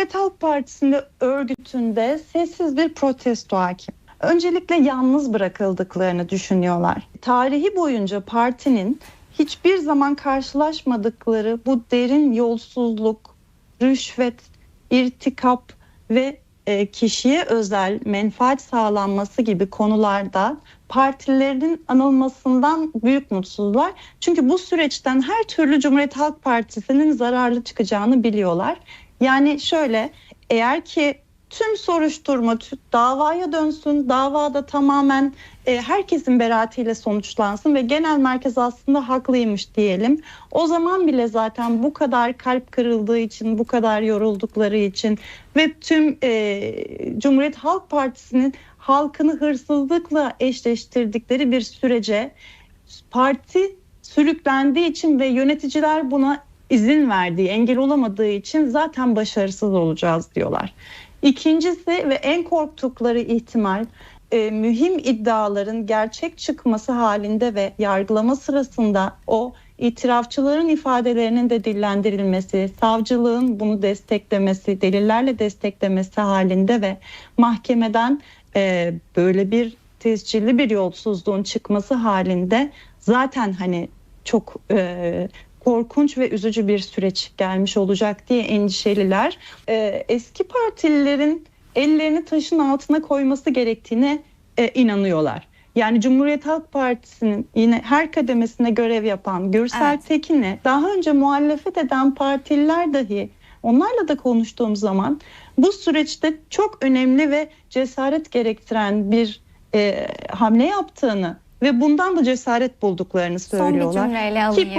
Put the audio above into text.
Cumhuriyet Halk Partisi'nde örgütünde sessiz bir protesto hakim. Öncelikle yalnız bırakıldıklarını düşünüyorlar. Tarihi boyunca partinin hiçbir zaman karşılaşmadıkları bu derin yolsuzluk, rüşvet, irtikap ve e, kişiye özel menfaat sağlanması gibi konularda partilerinin anılmasından büyük mutsuzlar. Çünkü bu süreçten her türlü Cumhuriyet Halk Partisi'nin zararlı çıkacağını biliyorlar. Yani şöyle eğer ki tüm soruşturma davaya dönsün, davada tamamen e, herkesin beraatiyle sonuçlansın ve genel merkez aslında haklıymış diyelim. O zaman bile zaten bu kadar kalp kırıldığı için, bu kadar yoruldukları için ve tüm e, Cumhuriyet Halk Partisi'nin halkını hırsızlıkla eşleştirdikleri bir sürece parti sürüklendiği için ve yöneticiler buna izin verdiği, engel olamadığı için zaten başarısız olacağız diyorlar. İkincisi ve en korktukları ihtimal e, mühim iddiaların gerçek çıkması halinde ve yargılama sırasında o itirafçıların ifadelerinin de dillendirilmesi, savcılığın bunu desteklemesi, delillerle desteklemesi halinde ve mahkemeden e, böyle bir tescilli bir yolsuzluğun çıkması halinde zaten hani çok e, korkunç ve üzücü bir süreç gelmiş olacak diye endişeliler. E, eski partililerin ellerini taşın altına koyması gerektiğine e, inanıyorlar. Yani Cumhuriyet Halk Partisi'nin yine her kademesine görev yapan Gürsel Evet. Tekin'i daha önce muhalefet eden partililer dahi onlarla da konuştuğum zaman bu süreçte çok önemli ve cesaret gerektiren bir e, hamle yaptığını ve bundan da cesaret bulduklarını Son bir söylüyorlar. cümleyle alayım. Ki